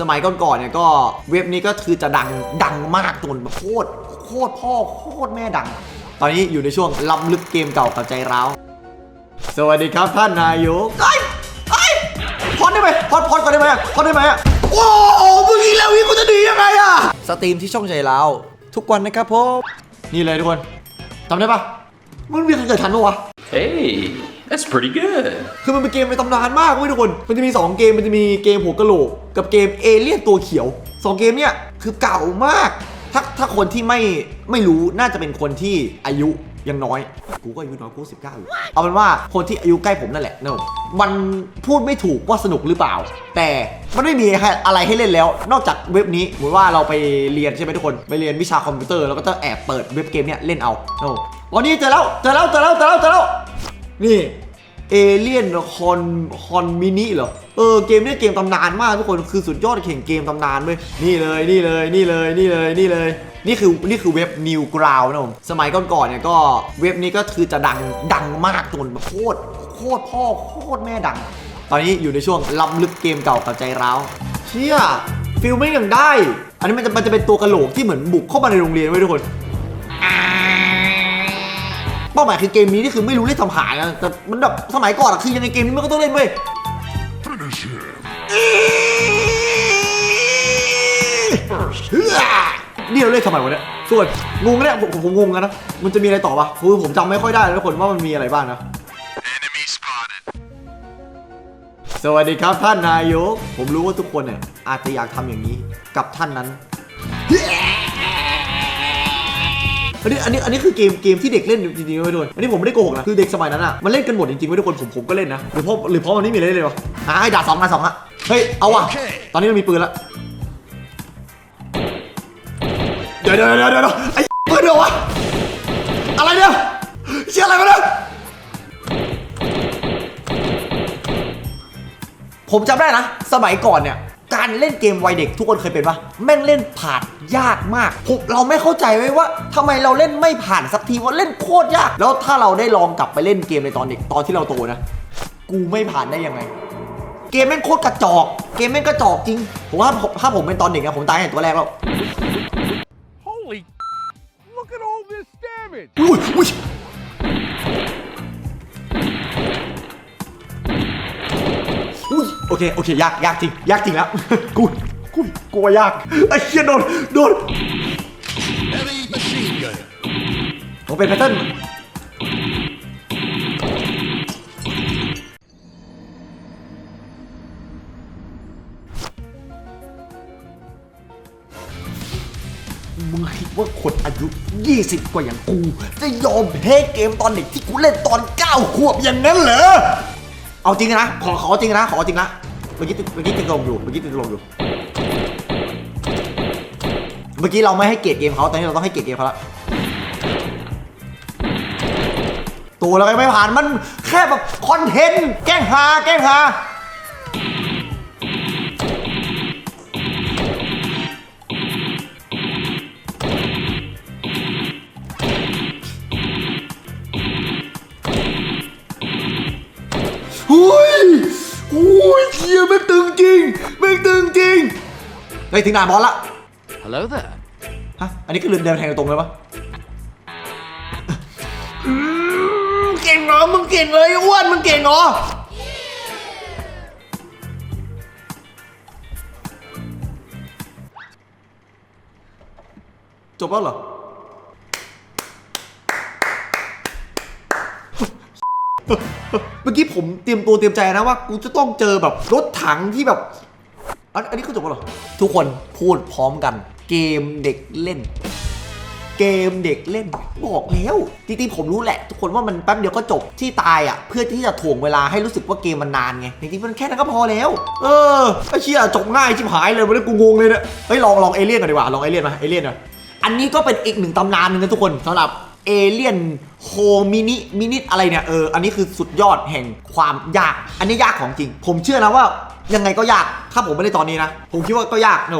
สมัยก่อนๆเนี่ยก็เว็บนี้ก็คือจะดังดังมากจนโคตรโคตรพ่อโคตรแม่ดัง ตอนนี้อยู่ในช่วงล้ำลึกเกมเก่ากับใจร้าวสวัสดีครับท่านนายกเอ้ยเอ้พอดได้ไหมพอดพอดก่อนได้ไหมพอดได้ไหมอะโอ้โหมึงอีกแล้ววิกูจะดียังไงอะสตรีมที่ช่องใจร้าวทุกวันนะครับผมนี่เลยทุกคนจำได้ปะมันมีใครเกิดทันปะวะ Hey, that's pretty good. คือมันเป็นเกมในตำนานมากเว้ยทุกคน มันจะมี 2 เกม มันจะมีเกมหัวกะโหลก กับเกมเอเลี่ยนตัวเขียว 2 เกมเนี้ยคือเก่ามาก ถ้าถ้าคนที่ไม่ไม่รู้น่าจะเป็นคนที่อายุยังน้อย กูก็อายุน้อยกูสิบเก้าอยู่เอาเป็นว่าคนที่อายุใกล้ผมนั่นแหละเนอะมันพูดไม่ถูกว่าสนุกหรือเปล่า แต่มันไม่มีอะไรให้เล่นแล้ว นอกจากเว็บนี้เหมือนว่าเราไปเรียนใช่ไหมทุกคน ไปเรียนวิชาคอมพิวเตอร์แล้วก็จะแอบเปิดเว็บเกมเนี้ยเล่นเอาเนอะวันนี้เจอแล้ว เจอแล้ว เจอแล้ว เจอแล้ว เจอแล้ว นี่เอเลียนคอนคอนมินิเหรอ เออเกมนี้เกมตำนานมากทุกคนคือสุดยอดแข่งเกมตำนานเว้ยนี่เลยนี่เลยนี่เลยนี่เลยนี่เลย นี่คือนี่คือเว็บ New Ground นะผมสมัยก่อนๆเนี่ยก็เว็บนี้ก็คือจะดังดังมากจนโคตรโคตรพ่อโคตรแม่ดัง ตอนนี้อยู่ในช่วงล้ำลึกเกมเก่ากับใจร้าวเชี่ยฟิลไม่ยังได้ อันนี้มันจะมันจะเป็นตัวกระโหลกที่เหมือนบุกเข้ามาในโรงเรียนไว้ทุกคน เป้าหมายคือเกมนี้นี่คือไม่รู้เล่นทำหายนะแต่มันแบบสมัยก่อนอะคือยังไงเกมนี้มันก็ต้องเล่นเว้ยเฮ้ยนี่เราเล่นทำไมวะเนี่ยส่วนงงเนี่ยผมผมงงกันนะ มันจะมีอะไรต่อปะคือผมจำไม่ค่อยได้แล้วทุกคนว่ามันมีอะไรบ้างนะสวัสดีครับท่านนายก ผมรู้ว่าทุกคนเนี่ยอาจจะอยากทำอย่างนี้กับท่านนั้น อันนี้อันนี้อันนี้คือเกมเกมที่เด็กเล่นจริงๆไม่โดนอันนี้ผมไม่ได้โกหกนะคือเด็กสมัยนั้นอะมันเล่นกันหมดจริงๆไม่ทุกคนผมผมก็เล่นนะหรือเพราะหรือเพราะมันไม่มีอะไรเล่นเลยวะอะไอ้ดาบสองดาบสองอะเฮ้ยเอาว่ะตอนนี้มันมีปืนแล้วเดี๋ยวเดี๋ยวเดี๋ยวเดี๋ยวไอ้ปืนเดียววะอะไรเนี่ยเชี่ยอะไรมาเนี่ยผมจำได้นะ สมัยก่อนเนี่ย การเล่นเกมวัยเด็กทุกคนเคยเป็นปะแม่งเล่นผ่านยากมากผมเราไม่เข้าใจไว้ว่าทำไมเราเล่นไม่ผ่านสักทีว่าเล่นโคตรยาก แล้วถ้าเราได้ลองกลับไปเล่นเกมในตอนเด็กตอนที่เราโตนะ กูไม่ผ่านได้ยังไง เกมแม่งโคตรกระจอก เกมแม่งกระจอกจริง ผมว่าถ้าผมเป็นตอนเด็กนะผมตายในตัวแรกแล้ว Holy! Look at all this damage! อุ้ยโอเคโอเคยากยากจริงยากจริงแล้วกูกูกลัวยากไอ้เชี่ยโดนโดนผมเป็นแพทเทิร์นมึงคิดว่าคนอายุ 20 กว่าอย่างกู จะยอมแพ้เกมตอนเด็กที่กูเล่นตอน 9 ขวบอย่างนั้นเหรอ เอาจริงนะ ขอขอจริงนะ ขอจริงนะ เมื่อกี้ติดเมื่อกี้ติดลมอยู่ เมื่อกี้ติดลมอยู่ เมื่อกี้เราไม่ให้เกียรติเกมเขาตอนนี้เราต้องให้เกียรติเกมเขาละตัวเราไม่ผ่านมันแค่แบบคอนเทนต์แกล้งหาแกล้งหา งจริงแม่งตึงจริงเฮ้ยถึงด่านบอลละ Hello there. ฮะอันนี้ก็เดินเดินแทงตรงเลยปะอืมเก่งเหรอมึงเก่งเลยอ้วนมึงเก่งเหรอจบแล้วเหรอ เมื่อกี้ผมเตรียมตัวเตรียมใจนะว่ากูจะต้องเจอแบบรถถังที่แบบอันอันนี้คือจบแล้วเหรอ ทุกคนพูดพร้อมกัน เกมเด็กเล่น เกมเด็กเล่น บอกแล้วจริงๆผมรู้แหละ ทุกคนว่ามันแป๊บเดียวก็จบที่ตายอะ เพื่อที่จะถ่วงเวลาให้รู้สึกว่าเกมมันนานไงจริงๆมันแค่นั้นก็พอแล้ว เออไอ้เชี่ยจบง่ายชิบหายเลยวันนี้กูงงเลยเนี่ยเฮ้ยลองลองเอเลี่ยนกันดีกว่าลองเอเลี่ยนมาเอเลี่ยนหน่อยอันนี้ก็เป็นอีกหนึ่งตำนานหนึงนะทุกคนสำหรับ เอเลียนโฮมินิมินิอะไรเนี่ยเอออันนี้คือสุดยอดแห่งความยาก อันนี้ยากของจริง ผมเชื่อนะว่ายังไงก็ยากถ้าผมไม่ได้ตอนนี้นะ ผมคิดว่าก็ยากโน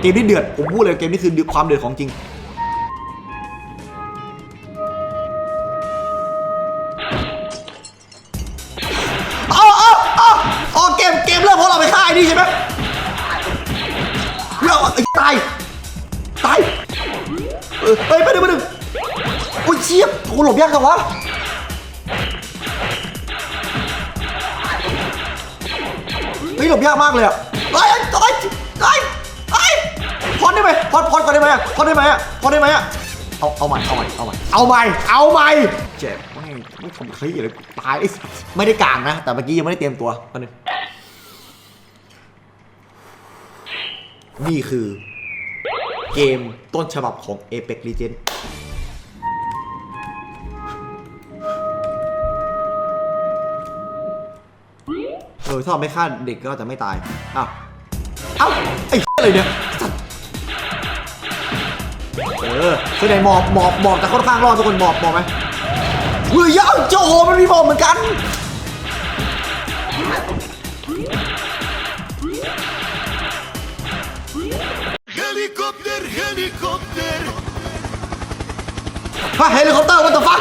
เกมนี้เดือดผมพูดเลยเกมนี้คือความเดือดของจริงอ๋ออ๋ออ๋ออ๋อเกมเกมเริ่มเพราะเราไปฆ่าไอ้นี่ใช่ไหมไอ้ตายตายเอ้ยไปหนึ่งไปหนึ่ง ชียบกูหลบยากจังวะเฮ้ยหลบยากมากเลยอะเฮ้ยเฮ้ยเฮ้ยเฮ้ยพอนได้ไหมพอนพอนก่อนได้ไหมอะพอนได้ไหมอะพอนได้ไหมอะเอาเอาใหม่เอาใหม่เอาใหม่เอาใหม่เอาใหม่เจ็บไม่ไม่ทำเฮ้ยอะไรตายไอ้สัสไม่ได้กลางนะ แต่เมื่อกี้ยังไม่ได้เตรียมตัวมาหนึ่งนี่คือเกมต้นฉบับของ Apex Legends ออถ้าเราไม่ฆ่าเด็กก็จะไม่ตายอ้าวเอ้าไอ้อะไรเนี่ยสัตว์เออแสดงหมอบหมอบหมอบแต่ค่อนข้างรอดทุกคนหมอบหมอบไหมเฮ้ยย่าโจโหมันมีหมอบเหมือนกัน Helikopter, helikopter. ฮะเฮลิคอปเตอร์วัตถุฟัก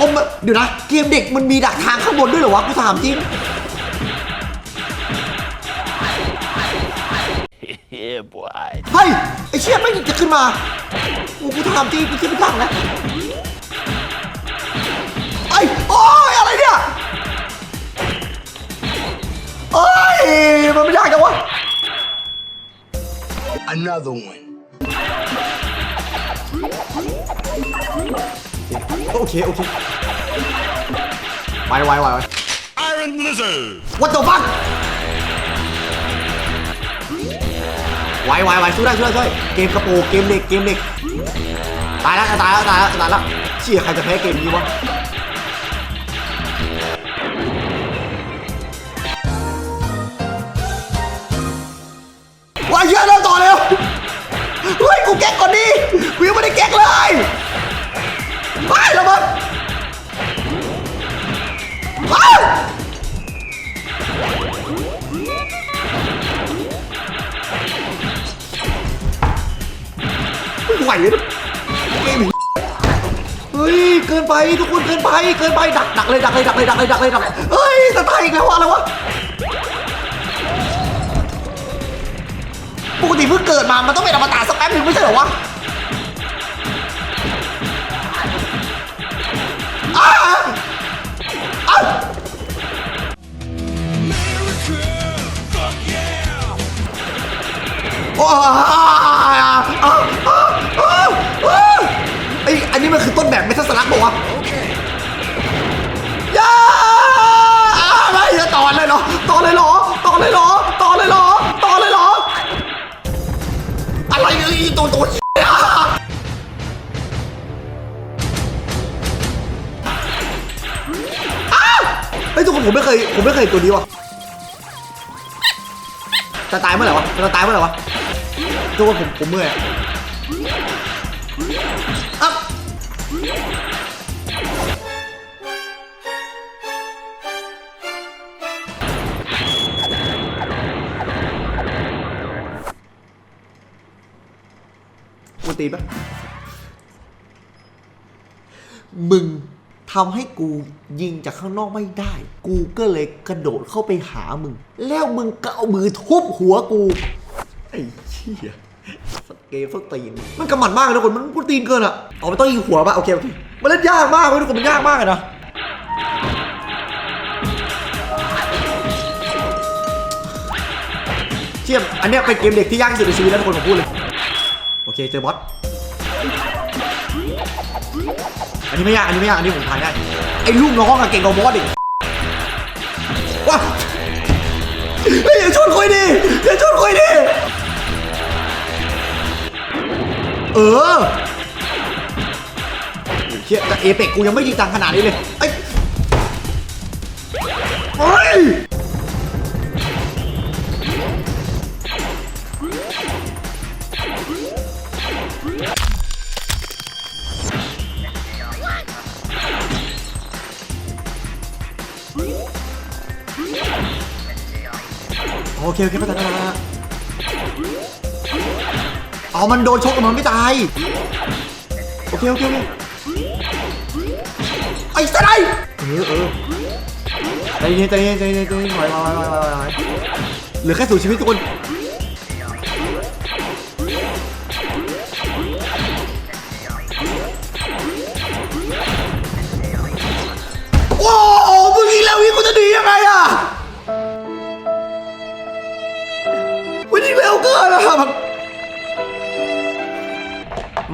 อมเดี๋ยวนะ เกมเด็กมันมีดักทางข้างบนด้วยเหรอวะ กูถามจริง Yeah, boy. เฮ้ย ไอ้เชี่ยไม่งจะขึ้นมาโอ้กูถามจริงกูคิดไม่ทันนะไอ้ยโอ้ยอะไรเนี่ยเอ้ยมันไม่ยากจังวะ Another one. โอเค โอเคไวไวไวไว Iron Lizard. What the fuck ไวไวไวสู้ได้สู้ได้สู้ได้เกมกระโปงเกมเด็กเกมเด็กตายแล้วตายแล้วตายแล้วตายแล้วเชี่ยใครจะแพ้เกมนี้วะว้ายเยอะเริ่มต่อเลยเฮ้ยกูแก๊กก่อนดิกูยังไม่ได้แก๊กเลยไปแล้วมันไป วเลยเฮ้ยเกินไปทุกคนเกินไปเกินไปดักดักเลยดักเลยดักเลยดักเลยดักเลยดักเลยเฮ้ยจะตายอีกแล้ววะอะไรวะปกติเพิ่งเกิดมา มันต้องเป็นอมตะสักแป๊บหนึ่งไม่ใช่เหรอวะอ้าอ้าโอ้าอ้าอ้ ต่อเลยเหรอ ต่อเลยเหรอ ต่อเลยเหรอ ต่อเลยเหรอ อะไรเนี่ยอีตัวตัวเหี้ยอ้าวเฮ้ยทุกคนผมไม่เคยผมไม่เคยตัวนี้ว่ะจะตายเมื่อไหร่วะจะตายเมื่อไหร่วะทุกคนผมผมเมื่อยอะ ทำให้กูยิงจากข้างนอกไม่ได้ กูก็เลยกระโดดเข้าไปหามึง แล้วมึงก็เอามือทุบหัวกู ไอ้เชี่ยสเกลสตีน มันกำหมัดมากเลยทุกคนมันกูตีนเกินอะเอาไปต้องยิงหัวปะโอเคโอเคมันเล่นยากมากเลยทุกคนมันยากมากเลยนะเชี่ยอันเนี้ยเป็นเกมเด็กที่ยากที่สุดในชีวิตแล้วทุกคนผมพูดเลย โอเคเจอบอส อันนี้ไม่ยาก อันนี้ไม่ยาก อันนี้ผมทายได้ ไอ้ลูกน้องอะเก่งกว่าบอสอีกว้าเฮ้ยอย่าชนคุยดิ อย่าชนคุยดิ เออเชี่ยแต่เอเปกกูยังไม่จริงจังขนาดนี้เลย ไอ้ เฮ้ยโอเคโอเคเข้าใจแล้วนะเอามันโดนชกกับมันไม่ตาย โอเคโอเคโอเคไอ้สไลด์เออเออใจเย็นใจเย็นใจเย็นใจเย็นถอยถอยถอยถอยถอยเหลือแค่สูญชีวิตทุกคน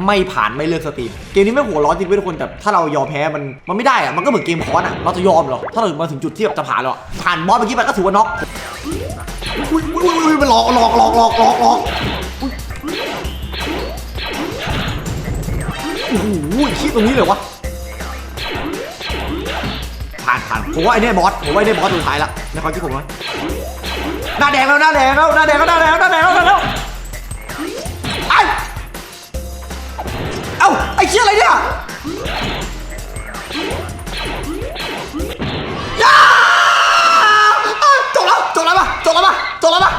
ไม่ผ่านไม่เลือกสตรีม เกมนี้ไม่หัวร้อนจริงเว้ยทุกคนแต่ถ้าเรายอมแพ้มันมันไม่ได้อะมันก็เหมือนเกมคอนอะเราจะยอมหรอถ้าเรามาถึงจุดที่แบบจะผ่านแล้วอผ่านบอสเมื่อกี้ไปก็ถือว่าน็อกอุ้ยอุ้ยอุ้ยมันหลอกหลอกหลอกหลอกหลอกหลอกโอ้โหคิดตรงนี้เลยวะผ่านผ่านผมว่าไอ้เนี่ยบอสผมว่าไอ้เนี่ยบอสตัวสุดท้ายละในความคิดผมนะหน้าแดงแล้วหน้าแดงแล้วหน้าแดงแล้วหน้าแดงแล้วหน้าแดงแล้ว เชี่ยอะไรเนี่ยย่าจบแล้วจบแล้วปะจบแล้วปะจบแล้วปะ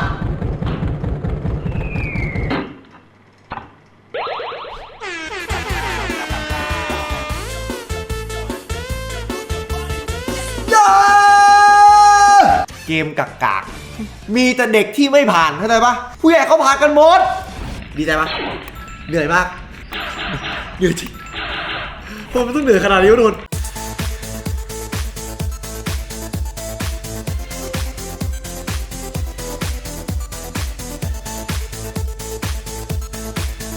ย่าเกมกากากๆ มีแต่เด็กที่ไม่ผ่านเข้าใจปะผู้ใหญ่เขาผ่านกันหมด ดีใจปะเหนื่อยมาก อยู่ที่ผมต้องเหนื่อยขนาดนี้วะทุกคน